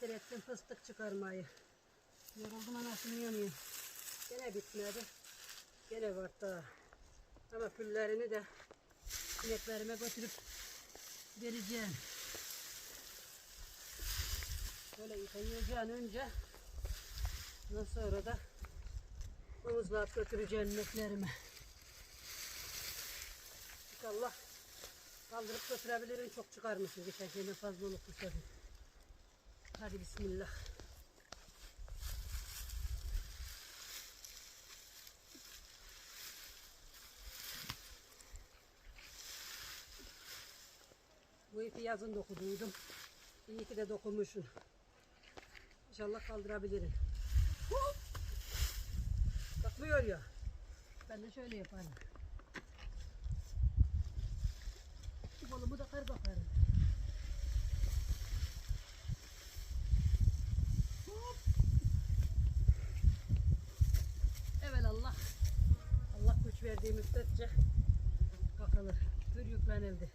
Gittim fıstık çıkarmayı. Yoruldum anasını yanıyor. Gene bitmedi. Gene var daha. Ama küllerini de ineklerime götürüp vereceğim. Böyle yıkayacağın önce ondan sonra da omuzlayıp götüreceğim ineklerime. İnşallah kaldırıp götürebilirim. Çok çıkarmışım. Geçen şeyden fazla olup bu sefer. Hadi bismillah. Bu ipi yazın dokuduydum. İyi ki de dokunmuşum. İnşallah kaldırabilirim. Bakmıyor ya. Ben de şöyle yaparım. Verdiği müddetçe bakılır. Pür yüklenildi.